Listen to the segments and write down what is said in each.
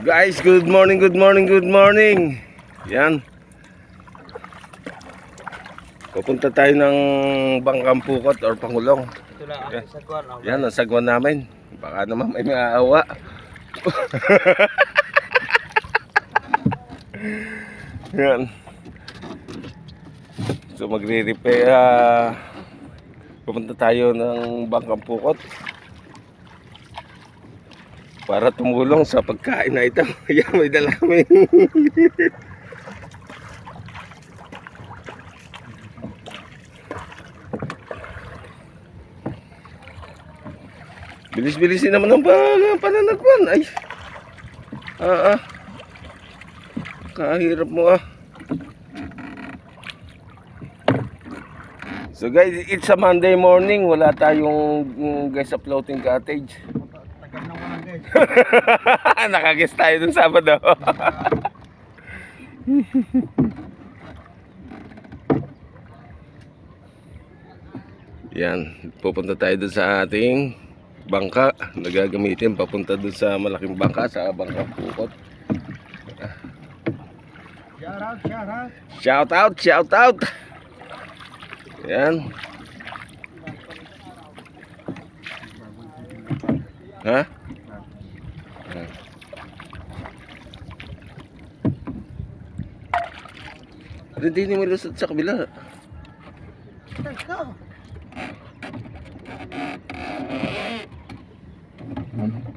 Guys, good morning, good morning, good morning. Yan. Pupunta tayo ng Bangkang Pukot or Pangulong. Ito lang ang sagwan. Yan, ang sagwan namin. Baka naman may maawa. Yan. So magre-repair. ah, pupunta tayo ng Bangkang Pukot. Para tumulong sa pagkain na ito. Yan, may dala kami. Bilis-bilisin naman ang pa- pananagwan. Ay. Ah, ah. Kahirap mo ah. So guys, it's a Monday morning. Wala tayong mm, guys sa floating cottage. Tagal na walang guys. Nakaguess tayo dun Sabado. Yan, pupunta tayo dun sa ating bangka na gagamitin papunta dun sa malaking bangka sa bangka pukot. Shout out, shout out. Shout out, shout out. Yan. Ha? Ha. Hindi ni malusot sa kabila.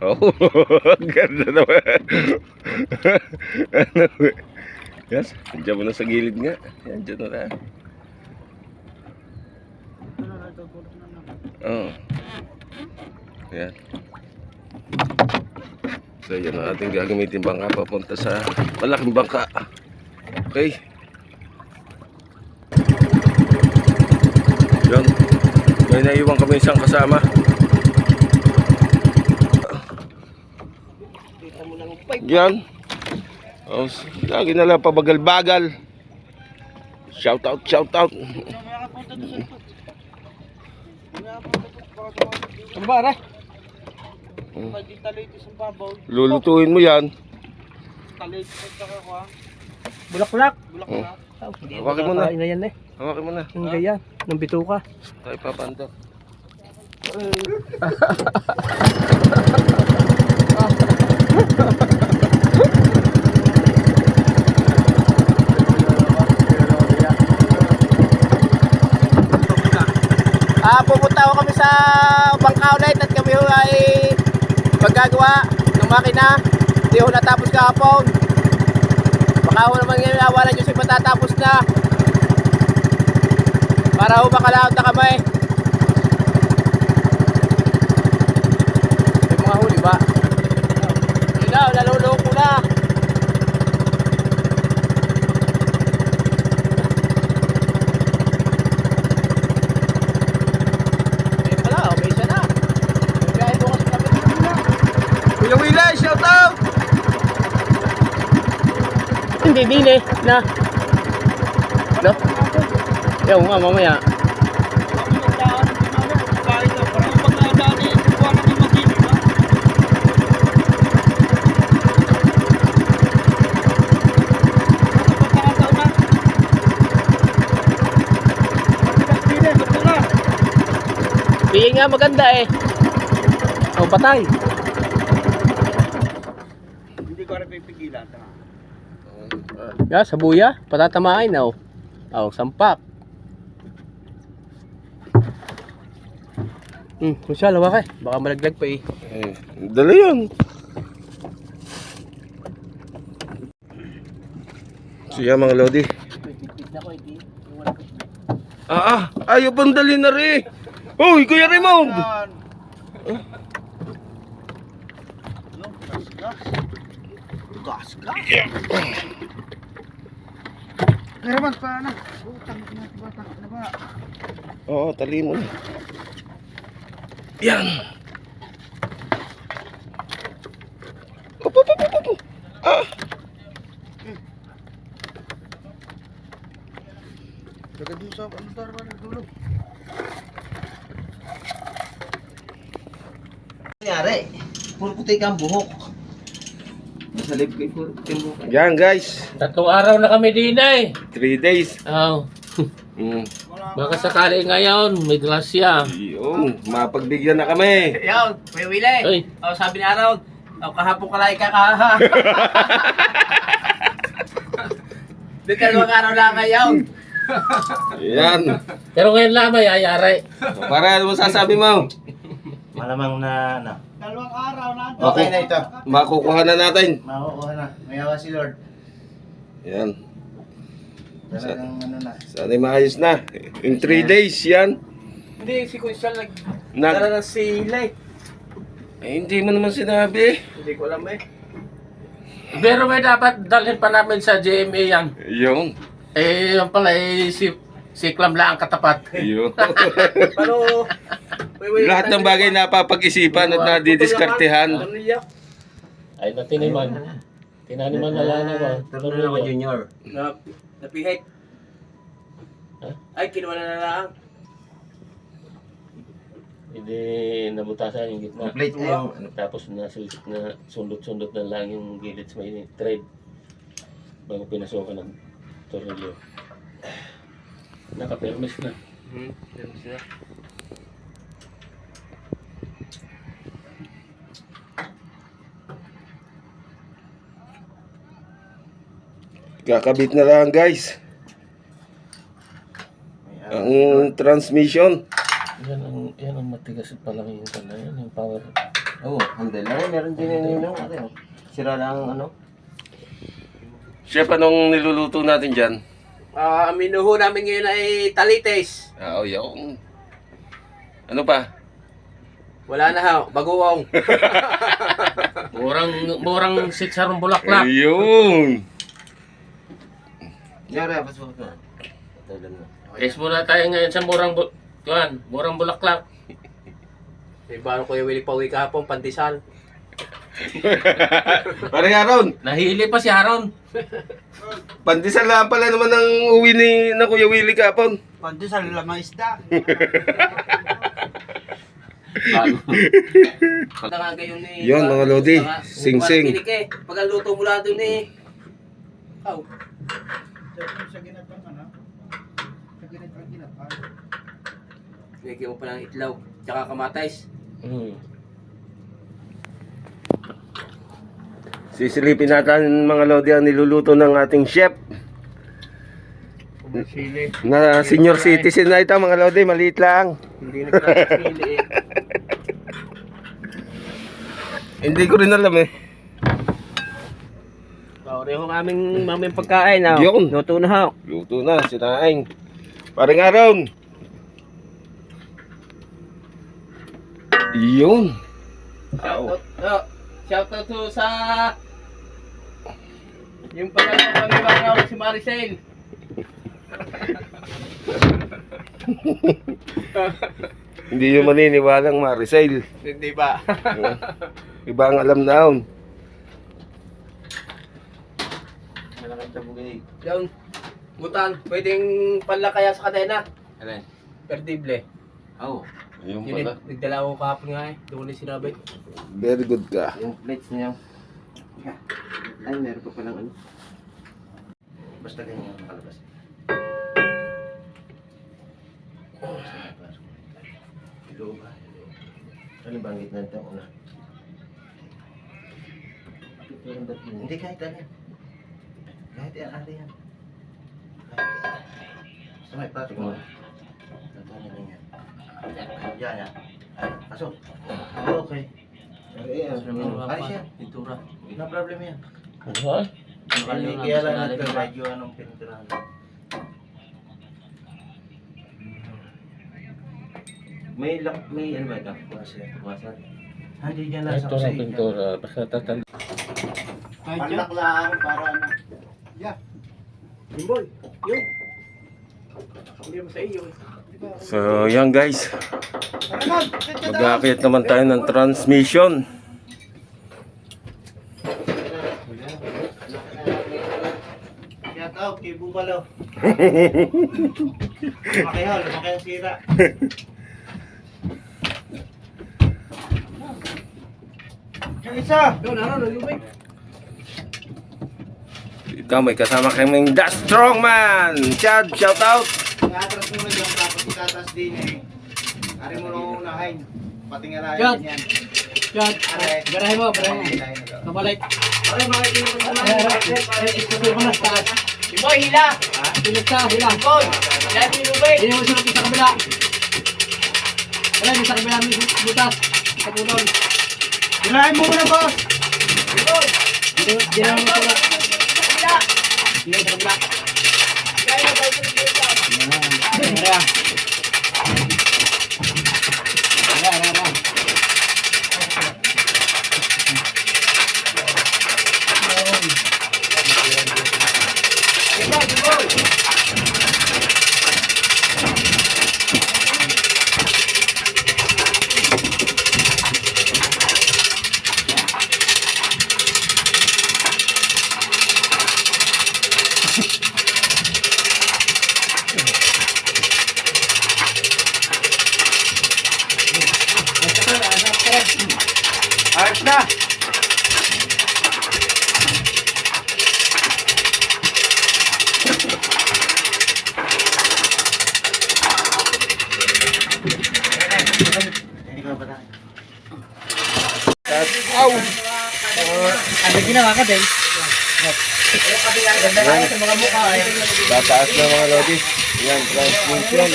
Oh, ganda naman. ano? Yes, andyan mo na sa gilid nga. Yan, dyan na. Oo. Yan. So, yan ang ating gagamitin bangka papunta sa malaking bangka. Okay. Yan. May naiwan kami isang kasama. Yan. Oh, lagi na lang pabagal-bagal. Shout out, shout out. Aray? Hmm. Lulutuin mo yan. Kakakuha. Bulaklak. Bulaklak. Oh. Hawakin mo na. na yan eh. Hawakin mo na. Yung ganyan. Ng bituka. Tayo papando. Ah, pupunta ako kami sa Bangka ulit at kami ho ay maggagawa ng makina. Hindi ho natapos kahapon. Baka ho naman ngayon awalan nyo si matatapos na. Para ho makalaot na kami. May mga huli ba? Yun na, naluloko ko na. Eh Wilay, shout out! Hindi din eh, na. No? Yung nga mamaya. Hindi nga maganda eh. Oh, patay. Hindi ko rin pipigilan. Ya, sa buya, patatamain na oh. Oh, sampak. Hmm, kung siya, lawak eh. Baka malaglag pa eh. Eh, dala yan mga Lodi. Ah, ah, ayaw pang dali na rin. Uy, Kuya Raymond! Gas, gas. Pero mas pa na. Utang na ba? Oo, tali mo na. Yan. Op, op, op, op, op. Ah, Taga doon sa ano tar ba dulo. Nangyari. Puro puti ka ang buhok. Live. Yan guys, Tatlong araw na kami din eh. 3 days. Oh, Mm. baka sakali ngayon, may grasya. Yun, mapagbigyan na kami. Yaw, Kuya Willie. Uy. Oh, sabi ni Aaron, oh, kahapon ka lang ikakaha. Di dalawang araw lang ngayon. Yan. Pero ngayon lang may ayari. Para ano mo sasabi mo? Malamang na ano. Dalawang araw na. Okay na ito. Makukuha na natin. Makukuha na. Mayawa si Lord. Yan. Talagang ano na. Sana maayos na. In 3 days yan. Hindi, si Kunsyal nag... Nag Dala ng sila eh. eh, hindi mo naman sinabi. Hindi ko alam eh. Pero may dapat dalhin pa namin sa GMA yan. Yun. Eh, yung pala eh, si, si Clam lang ang katapat. Yun. Pero... Kuya Willie, Lahat ng bagay napapag-isipan at nadidiskartehan. Ano niya? Ay, natiniman. Tinaniman na lang naman. Tuloy na naman junior. Na, napihit. Ay, kinuha na na lang. Hindi nabutasan yung gitna. Complete na yung ano. Tapos na, na sundot-sundot na lang yung gilid sa may thread. Bago pinasukan ng tornilyo. Nakapermis na. Hmm, ganun siya. Kakabit na lang guys. Ang transmission. Yan ang, yan ang matigas pa lang yung pala yan, yung power. Oo, oh, handle. Ay, meron din yun yung ano. Sira lang ang ano. Chef, anong niluluto natin dyan? Ah, ang minuho namin ngayon ay talites. Ah, oh, yung. Ano pa? Wala na ha, bagoong. Murang, murang sitsarong bulaklak. Ayun. Yara, pasok na. Tagal na. Yes muna tayo ngayon sa murang, bu- kuhan, murang bulaklak. May baro Kuya Willie pauwi kahapon, pandesal. Parang Aaron, Nahili pa si Aaron. pandesal lang pala naman ang uwi ni na Kuya Willie kapon. Pandi sa lamang isda. Pagka nga gayon ni... Yun, mga lodi. Sing-sing. Pag ang luto mula doon eh. Oh, Sa ginatang ano. Bigyan mo pa ng itlog. Tsaka kamatais. Hmm. Sisilipin natin mga lodi ang niluluto ng ating chef. Sili. Na senior citizen na ito mga lodi, maliit lang. Hindi nagkakasili eh. Hindi ko rin alam eh. Pareho ang aming maming pagkain. Yun. Luto na ha. Luto na, sinaing. Parang Aaron. Yun. Shoutout, oh, shoutout to sa yung pala kami mga si Maricel. Hindi yung maniniwalang Maricel. Hindi ba? Iba ang alam naon. Malaking tabugay. Yung butan, pwedeng panlakaya sa kadena. Alin? Perdible. Oo. Ayun Yun eh, nagdala ko kahapon nga eh. Doon ni sinabi. Very good ka. Yung plates niya. Ay, meron pa palang ano. Basta ganyan ang kalabas. Ilo ba? Ano ba ang gitna nito? Una. Hindi kahit ano. Kahit yan, ano yan. Kahit yan. Basta may patik mo. Tatuan na lang yan. Yan, yan. Ay, pasok. Okay. Ay, ayos yan. Pintura. No problem yan. Ano? Hindi kaya lang natin medyo anong pinitirahan. May lak, may ano ba ito? Washer. Hindi niya nasa Ito na pintura. Basta tatanda. Panlak lang para ano. Jimboy, yun. Hindi mo sa iyo eh. So, yan guys. Mag-aakit naman tayo ng transmission. Shout out kay Bubalo. Lumaki ho, lumaki ang sira. Yung isa. Doon, ano, nalubay. Ikaw may kasama kaming The Strongman! Chad, shout out! Atras muna dyan, tapos itatras din eh. Ari mo nung unahin. Pati nga lahat Yan. yan. Yan. Are. Garahe mo, garahe mo. Ari, makikita mo sa Ay, ay, ay, ikutin mo na sa taas. Boy, hila! Pilit ka, hila. Boy! Hila si Lubay! Hindi mo sunod sa kabila. Wala, sa kabila mo butas. Sa pulon. Girahin mo muna, boss! Boy! Hindi hindi na mo. Hila! Hindi sa kabila. Na tayo sa dito. Kaya. Ayos na! Ano ginawa ka din? Tataas na mga lodi. Yan, transmission.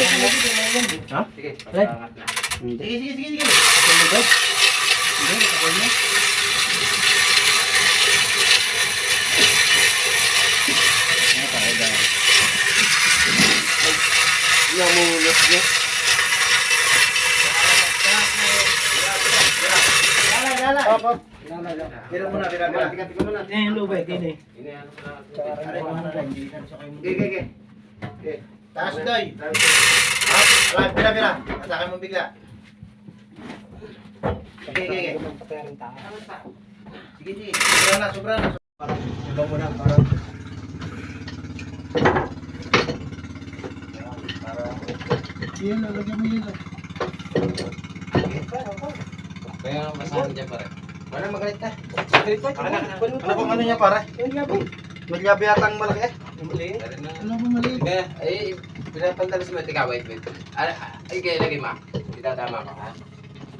Sige, sige, sige, sige. Namulot niya. Tira muna, tira, tira. Tira, tira muna. Eh, lubay, gini. Ari, Okay, okay, okay. Okay. Taas, Doy. Up. Alay, pira, pira. Atake mo bigla. Okay, okay, okay. Sige, sige. Sobra na, sobra na. Yan, lalagyan mo yun. Kaya masahan dyan pare. Wala magalit ka. Ano bang ano niya pare? Nagyabi yata ang malaki eh. Ano ba mali? Ay, pinapantalas mo. Teka, wait, wait. Ay, kaya lagi ma. Itatama ko, ha?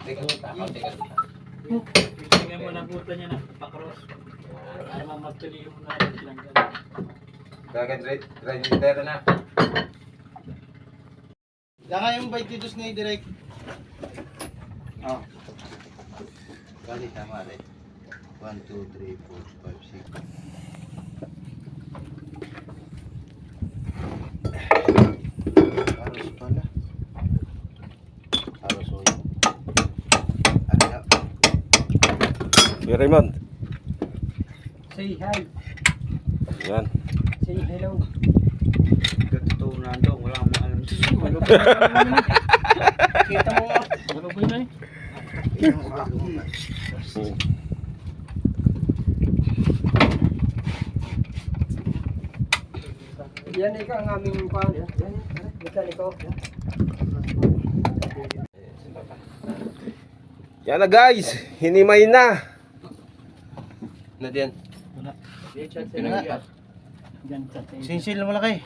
Teka, teka, teka. Tingnan mo na buta niya na, pakros. Para mamatuloy yung na silang gano'n. Kagad, register na. Daka yung bite dito ni direct. Oh. Kali, tama, rin. 1, 2, 3, 4, 5, 6. Aros pala. Aros o yun. Ano na? Kuya Raymond. Say hi. Yan. Say hello. Ganito nando, wala akong alam. Kita mo nga. Ano ba yun? Yan ikaw ang aming pan. Yan, yan. Mekaniko. Yan na guys. Hinimay na. Na diyan. Diyan sa tayo. Sinsil na malaki.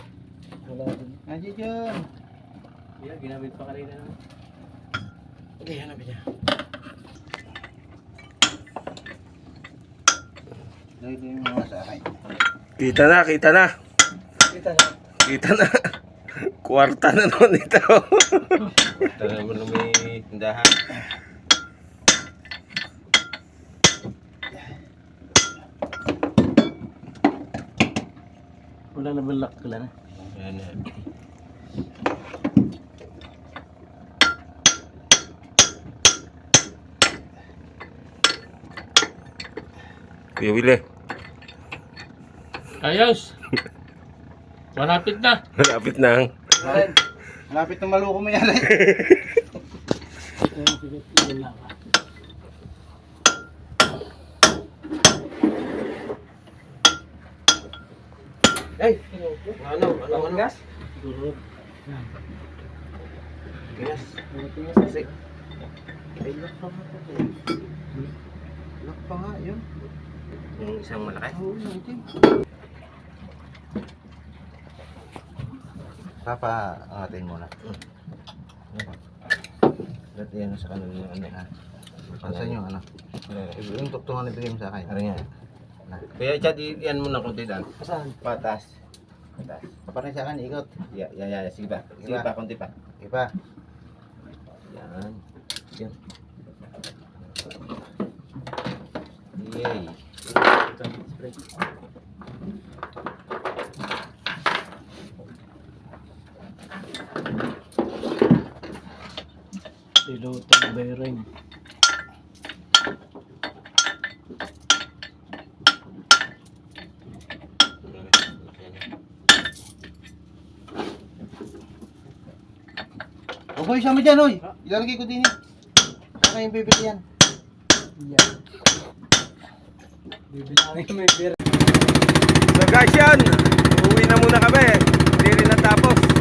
Wala din. Nandiyan dyan. Yan, ginamit pa kanina. Okay, hanapin niya. Dahil yung mga sa akin. Kita na, kita na. Kita na. Kita na. Kwarta na naman ito. Naman na may tindahan. Wala na balak ka lang. Ayan na. Kuya Willie. Ayos! Malapit na. Malapit na ang Malapit na maluko mo yan. Ay, ano, ano, ano? Gas? Gas. Kasi, ay, lock pa nga ito. Eh. Pa nga, yun. Isang malaki? Oo, natin. Papa, angatin muna. Dati yan sa kanila yung ano ah. ha. Pansan yung ano. Yung tuktungan na bigay mo sa akin. Ano yan? Kaya chat, yan muna konti dan. Saan? Patas. Patas. Paparin sa akin, ikot. Ya, ya, ya, sige pa. Sige Sige pa, konti pa. Iba. Yan. Yan. Yay. Pilotong bearing. Huwag mo isama dyan, oy. Ilalagay ko din yan. Saka yung bibili yan. Bibilangin mo yung bearing. So guys yan, uwi na muna kami. Hindi rin natapos.